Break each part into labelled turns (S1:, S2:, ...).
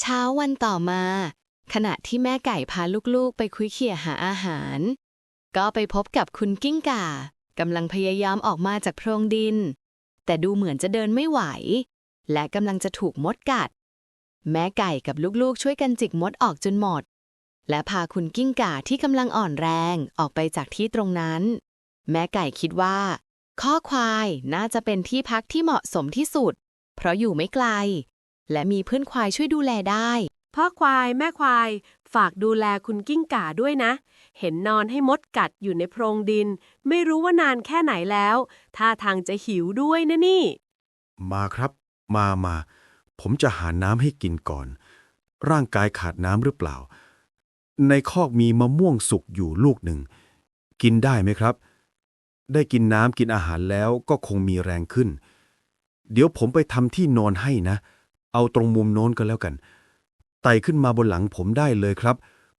S1: เช้าวันต่อมา ขณะที่แม่ไก่พาลูกๆ ไปคุยเขี่ยหาอาหาร ก็ไปพบกับคุณกิ้งก่ากำลังพยายามออกมาจากโพรงดิน แต่ดูเหมือนจะเดินไม่ไหว และกำลังจะถูกมดกัด แม่ไก่กับลูกๆ ช่วยกันจิกมดออกจนหมด และพาคุณกิ้งก่าที่กำลังอ่อนแรงออกไปจากที่ตรงนั้น แม่ไก่คิดว่า ข้อควายน่าจะเป็นที่พักที่เหมาะสมที่สุด เพราะอยู่ไม่ไกล และมีเพื่อนควายช่วยดูแลได้
S2: พ่อควายแม่ควาย ฝากดูแลคุณกิ้งก่าด้วยนะ เห็นนอนให้มดกัดอยู่ในโพรงดิน ไม่รู้ว่านานแค่ไหนแล้วท่าทางจะหิวด้วยนะนี่
S3: มาครับ มามา ผมจะหาน้ำให้กินก่อน ร่างกายขาดน้ำหรือเปล่า ในคอกมีมะม่วงสุกอยู่ลูกหนึ่ง กินได้ไหมครับ ได้กินน้ำกินอาหารแล้วก็คงมีแรงขึ้น เดี๋ยวผมไปทำที่นอนให้นะ เอาตรงมุมโน้นก็แล้วกัน ไต่ขึ้นมาบนหลังผมได้เลยครับ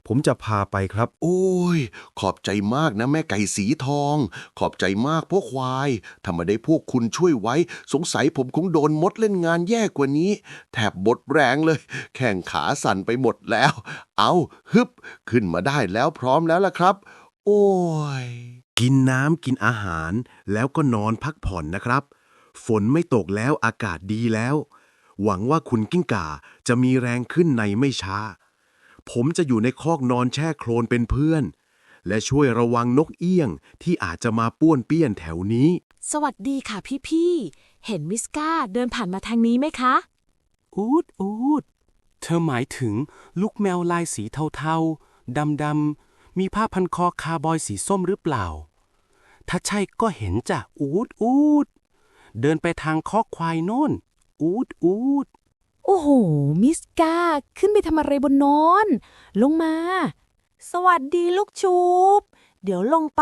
S3: ผมจะพาไปครับ
S4: โอ้ย ขอบใจมากนะแม่ไก่สีทอง ขอบใจมากพวกควายถ้าไมาได้พวกคุณช่วยไว้ สงสัยผมคงโดนมดเล่นงานแย่กว่านี้ แถบบดแรงเลย แข่งขาสั่นไปหมดแล้ว เอาฮึบ ขึ้นมาได้แล้วพร้อมแล้วล่ะครับ โอ้ย
S3: กินน้ำกินอาหารแล้วก็นอนพักผ่อนนะครับ ฝนไม่ตกแล้วอากาศดีแล้ว หวังว่าคุณกิ้งก่าจะมีแรงขึ้นในไม่ช้า ผมจะอยู่ในคอกนอนแช่โคลนเป็นเพื่อน และช่วยระวังนกเอี้ยงที่อาจจะมาป้วนเปี้ยนแถวนี้
S5: สวัสดีค่ะพี่ๆ เห็นมิสกาเดินผ่านมาทางนี้ไหมคะ
S6: อูดอูดเธอหมายถึงลูกแมวลายสีเทาๆ ดำๆ มีผ้าพันคอคาร์บอยสีส้มหรือเปล่า ถ้าใช่ก็เห็นจ้ะอูดอูดเดินไปทางคอกควายโน่น อูดอูด
S5: โอ้โห มิสกา ขึ้นไปทำอะไรบนโนอน ลงมา
S7: สวัสดีลูกชูบ เดี๋ยวลงไป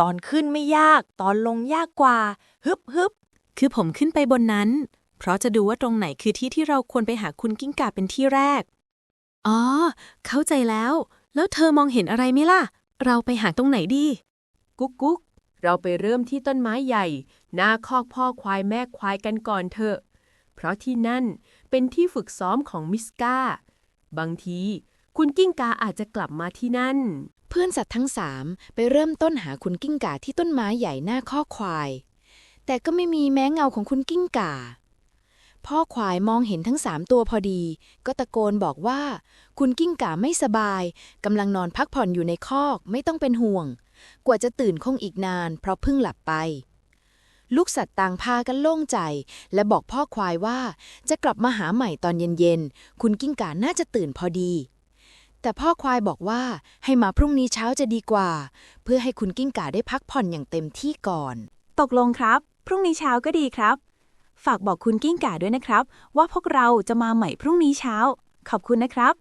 S7: ตอนขึ้นไม่ยาก ตอนลงยากกว่า ฮึบฮึบ
S5: คือผมขึ้นไปบนนั้น เพราะจะดูว่าตรงไหนคือที่ที่เราควรไปหาคุณกิ้งก่าเป็นที่แรก อ๋อ เข้าใจแล้ว แล้วเธอมองเห็นอะไรไหมล่ะ เราไปหาตรงไหนดี
S2: กุ๊กกุ๊กเราไปเริ่มที่ต้นไม้ใหญ่ หน้าคอกพ่อควายแม่ควายกันก่อนเถอะ เพราะที่นั่นเป็นที่ฝึกซ้อมของมิสกาบางที คุณกิ้งกาอาจจะกลับมาที่นั่น
S1: เพื่อนสัตว์ทั้งสามไปเริ่มต้นหาคุณกิ้งก่าที่ต้นไม้ใหญ่หน้าข้อควาย แต่ก็ไม่มีแม้เงาของคุณกิ้งก่า พ่อควายมองเห็นทั้งสามตัวพอดี ก็ตะโกนบอกว่า คุณกิ้งก่าไม่สบายกำลังนอนพักผ่อนอยู่ในคอกไม่ต้องเป็นห่วง กว่าจะตื่นคงอีกนาน เพราะเพิ่งหลับไป ลูกสัตว์ต่างพากันโล่งใจ และบอกพ่อควายว่า จะกลับมาหาใหม่ตอนเย็นๆ คุณกิ้งก่าน่าจะตื่นพอดี แต่พ่อควายบอกว่าให้มาพรุ่งนี้เช้าจะดีกว่า เพื่อให้คุณกิ้งก่าได้พักผ่อนอย่างเต็มที่ก่อน
S7: ตกลงครับ พรุ่งนี้เช้าก็ดีครับ ฝากบอกคุณกิ้งก่าด้วยนะครับ ว่าพวกเราจะมาใหม่พรุ่งนี้เช้า ขอบคุณนะครับ